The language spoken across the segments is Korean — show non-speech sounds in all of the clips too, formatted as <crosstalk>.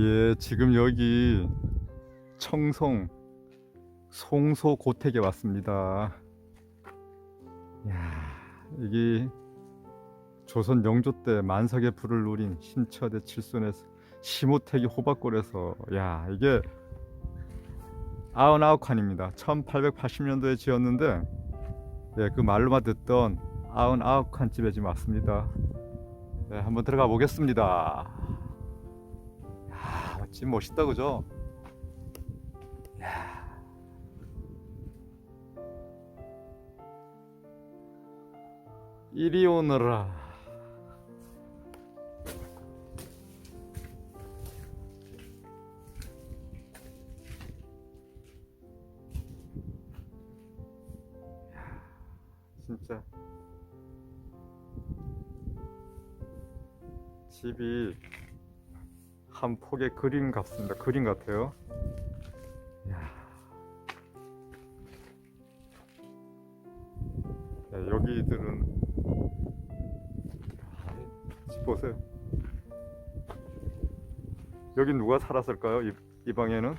예, 지금 여기 청송 송소 고택에 왔습니다. 야, 여기 조선 영조 때 만석의 불을 누린 신처대 칠순에서 시모택이 호박골에서 야, 이게 99칸입니다. 1880년도에 지었는데 네, 그 말로만 듣던 99칸 집에 지금 왔습니다. 네, 한번 들어가 보겠습니다. 야, 집 멋있다 그죠? 야. 이리 오너라. 야, 진짜 집이 한 폭의 그림 같습니다. 그림 같아요. 야. 야, 여기들은 아, 집 보세요. 여기 누가 살았을까요? 이, 이 방에는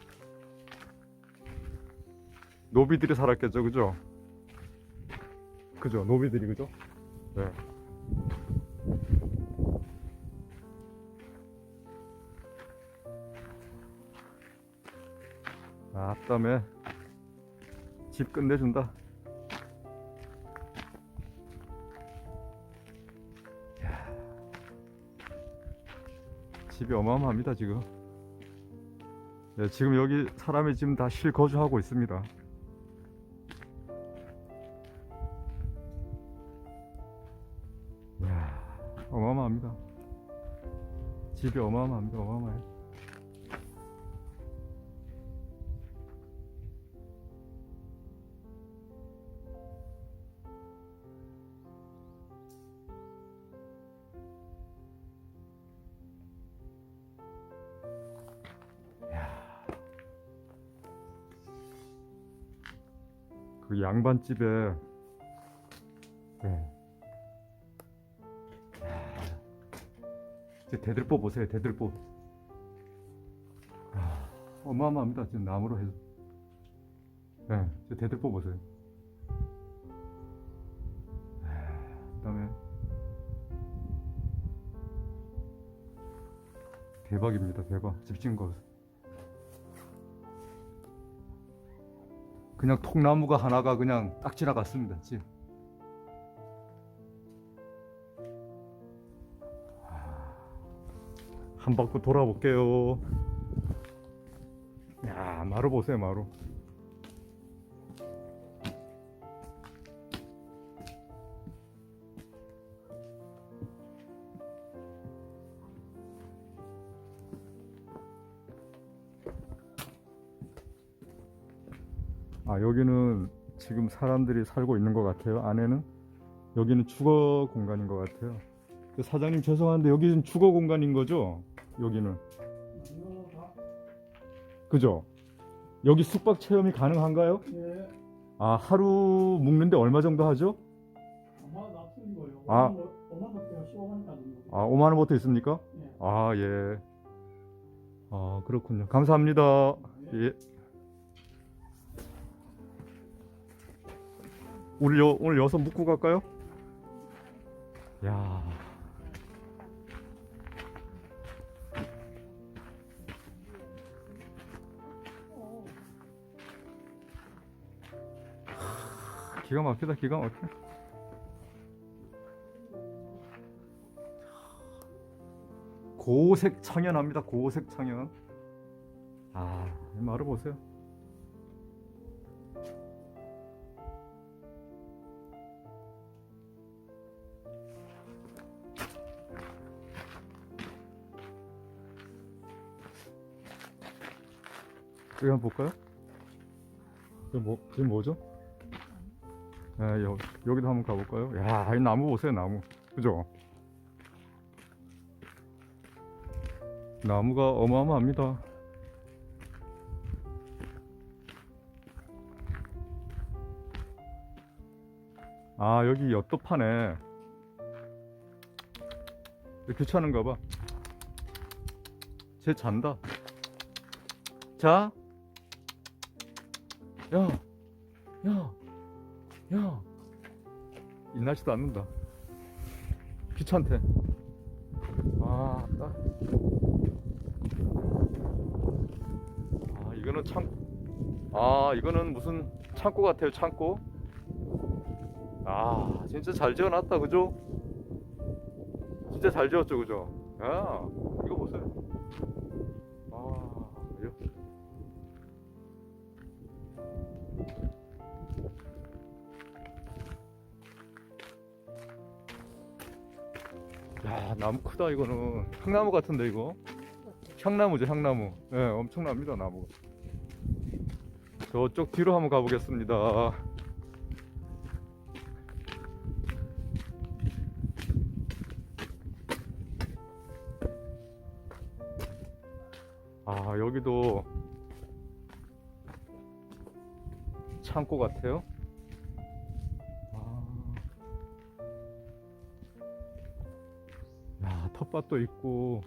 노비들이 살았겠죠, 그죠? 그죠, 노비들이 그죠? 네. 아, 땀에 집 끝내준다. 집이 어마어마합니다 지금. 네, 지금 여기 사람이 지금 다 실거주하고 있습니다. 이야, 어마어마합니다. 집이 어마어마합니다. 어마어마해. 그 양반집에. 네. 제 대들보 보세요 대들보 아, 어마어마합니다. 지금 나무로 해서. 네, 저 대들보 보세요. 그 다음에 대박입니다 대박. 집 지은 거 그냥 통나무가 하나가 그냥 딱 지나갔습니다. 집. 한 바퀴 돌아볼게요. 야, 마루 보세요, 마루. 아, 여기는 지금 사람들이 살고 있는 것 같아요. 안에는 여기는 주거 공간인 것 같아요. 그 사장님 죄송한데 여기는 주거 공간인 거죠? 여기는 그죠? 여기 숙박 체험이 가능한가요? 예, 아 하루 묵는데 얼마 정도 하죠? 아마 낮은 거요. 아. 5만 원대가 15만까지. 아 5만 원부터 있습니까? 예. 아 예. 아 그렇군요. 감사합니다. 예. 우리 여, 오늘 여섯 묵고 갈까요? 야. 하, 기가 막히다 기가 막혀. 고색 청연합니다. 고색 청연. 아, 이 말을 보세요. 여기 한번 볼까요? 이거 뭐, 이게 뭐죠? 아, 여, 여기도 한번 가볼까요? 야, 이 나무 보세요, 나무. 그죠? 나무가 어마어마합니다. 아, 여기 엿도 파네. 귀찮은가 봐. 쟤 잔다. 자. 야. 야. 야. 인나지도 않는다. 귀찮대. 아, 딱. 아, 이거는 참. 아, 이거는 무슨 창고 같아요, 창고. 아, 진짜 잘 지어놨다, 그죠? 진짜 잘 지었죠, 그죠? 야, 나무 크다, 이거는. 향나무 같은데, 이거? 향나무죠, 향나무. 예, 네, 엄청납니다, 나무. 저쪽 뒤로 한번 가보겠습니다. 아, 여기도 창고 같아요. 텃밭도 있고.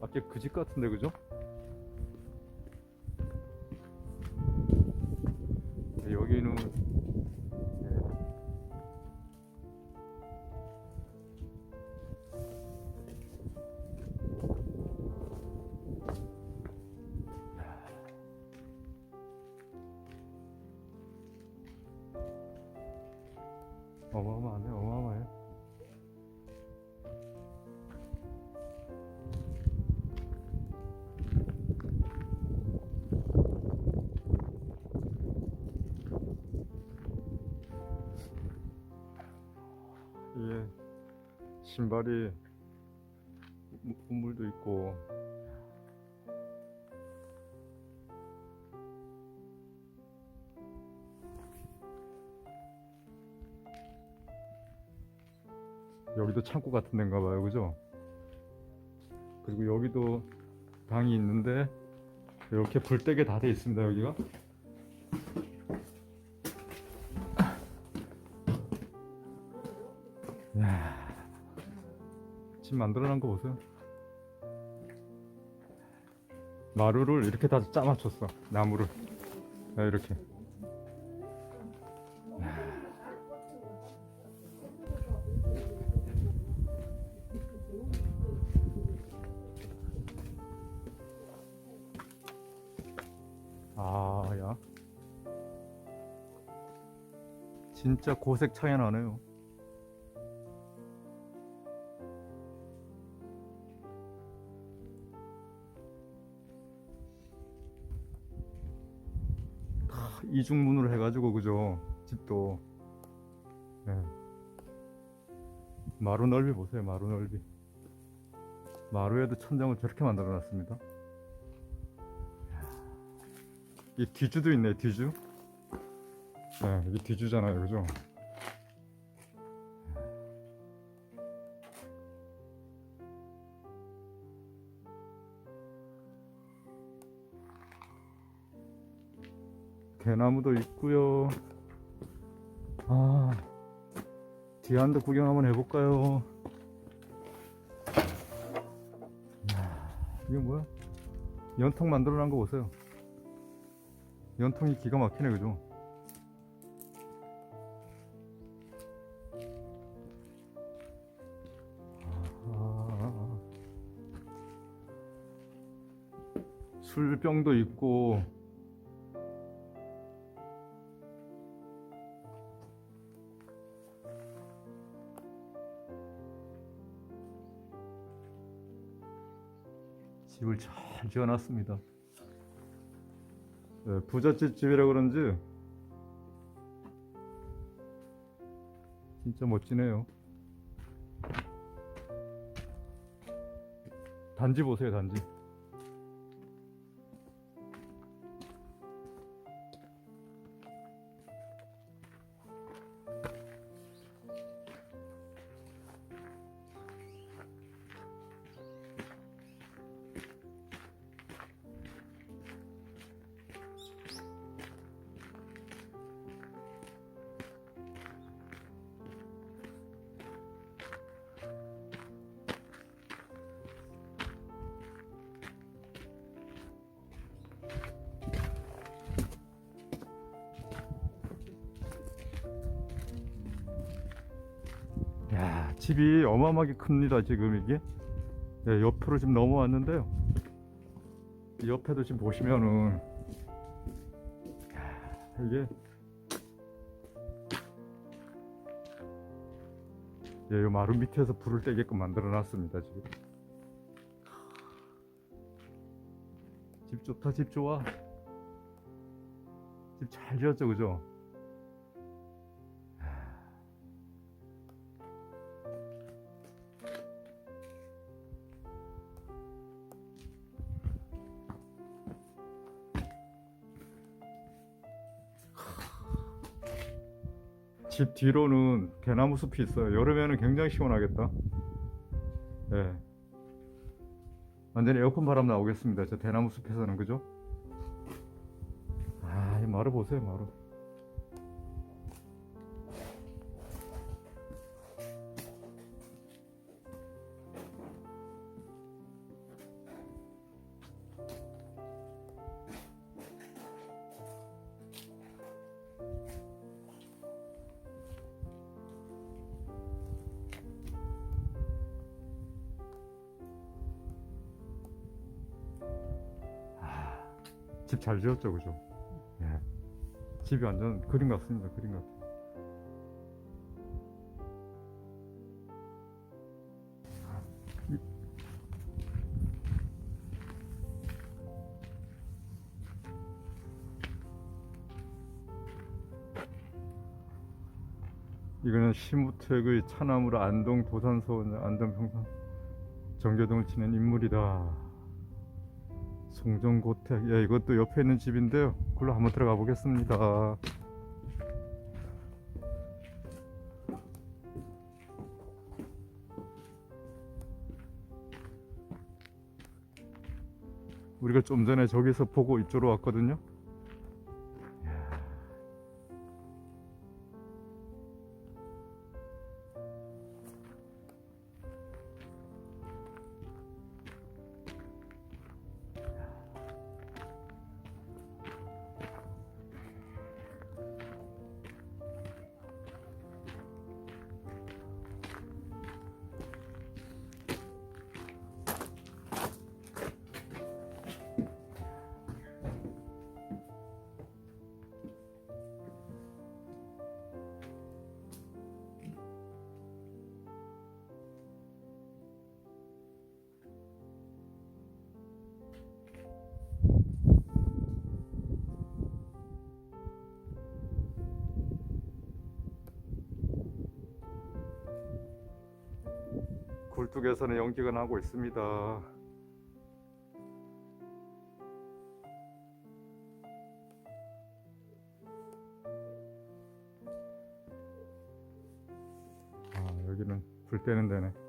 밖에 그 집 같은데, 그죠? 네, 여기는 신발이 우- 우물도 있고. 여기도 창고 같은 데인가 봐요. 그죠? 그리고 여기도 방이 있는데 이렇게 불때게 다 돼 있습니다 여기가. 이야, 집 만들어놓은 거 보세요. 마루를 이렇게 다 짜 맞췄어. 나무를. 네, 이렇게. 아, 야. 진짜 고색 차이 나네요. 이중문으로 해가지고 그죠? 집도. 예. 마루 넓이 보세요 마루 넓이. 마루에도 천장을 저렇게 만들어 놨습니다. 이 뒤주도 있네 뒤주. 네, 이게 뒤주잖아요 그죠 대나무도 있고요. 아, 뒤안도 구경 한번 해볼까요? 이야, 이게 뭐야? 연통 만들어 놓은 거 보세요. 연통이 기가 막히네, 그죠? 아, 술병도 있고 잘 지어놨습니다. 네, 부잣집 집이라 그런지 진짜 멋지네요. 단지 보세요, 단지. 집이 어마어마하게 큽니다 지금 이게. 예, 옆으로 지금 넘어왔는데요. 이 옆에도 지금 보시면은 야, 이게. 예, 요 마루 밑에서 불을 떼게끔 만들어 놨습니다 지금. 집 좋다 집 좋아. 집 잘 지었죠 그죠 뒤로는 대나무 숲이 있어요. 여름에는 굉장히 시원하겠다. 예. 완전히 에어컨 바람 나오겠습니다. 저 대나무 숲에서는 그죠? 아, 이 마루 보세요, 마루. 잘 지었죠, 그죠? 예. 집이 완전 그림 같습니다, 그림 같아. 이거는 시무택의 차나무라 안동 도산서 안동 평산 정교동을 치는 인물이다. 송정고택. 예, 이것도 옆에 있는 집인데요. 그걸로 한번 들어가 보겠습니다. 우리가 좀 전에 저기서 보고 이쪽으로 왔거든요. 굴뚝에서는 연기가 나고 있습니다. 아, 여기는 불 때는 데네.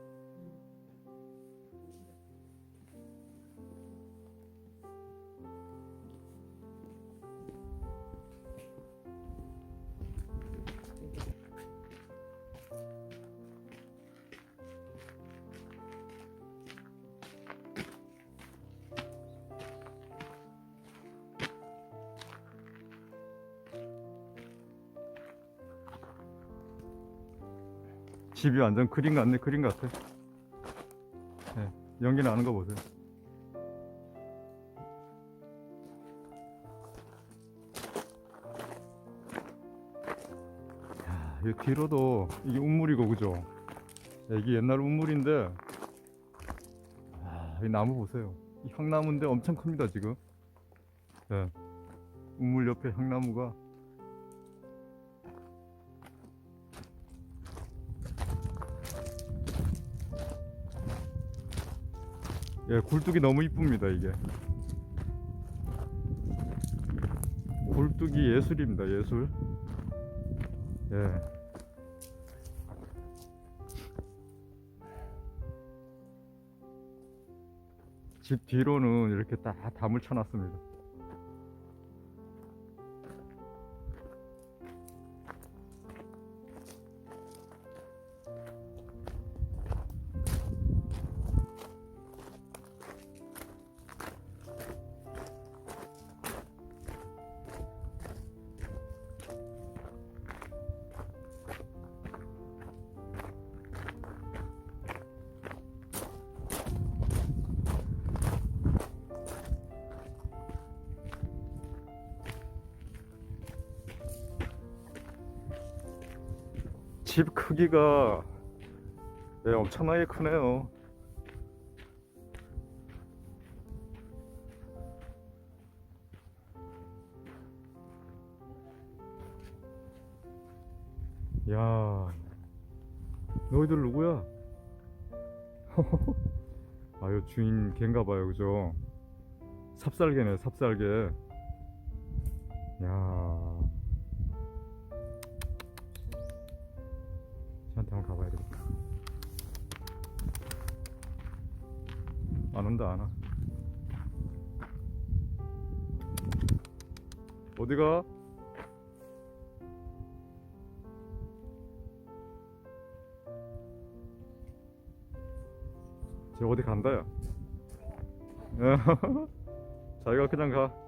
집이 완전 그림 같네, 그림 같아. 네, 연기 나는 거 보세요. 야, 이 뒤로도 이게 운물이고 그죠? 야, 이게 옛날 운물인데, 아, 이 나무 보세요. 이 향나무인데 엄청 큽니다 지금. 예, 운물 옆에 향나무가 예, 굴뚝이 너무 이쁩니다, 이게. 굴뚝이 예술입니다, 예술. 예. 집 뒤로는 이렇게 딱 담을 쳐놨습니다. 집 크기가 네, 엄청나게 크네요. 야, 너희들 누구야? <laughs> 아유 주인 걘가 봐요, 그죠? 삽살개네, 삽살개. 야, 저한테 한번 가봐야 되겠다. 안 온다, 안 와. 어디가? 쟤 어디 간다 야? <laughs> 자기가 그냥 가.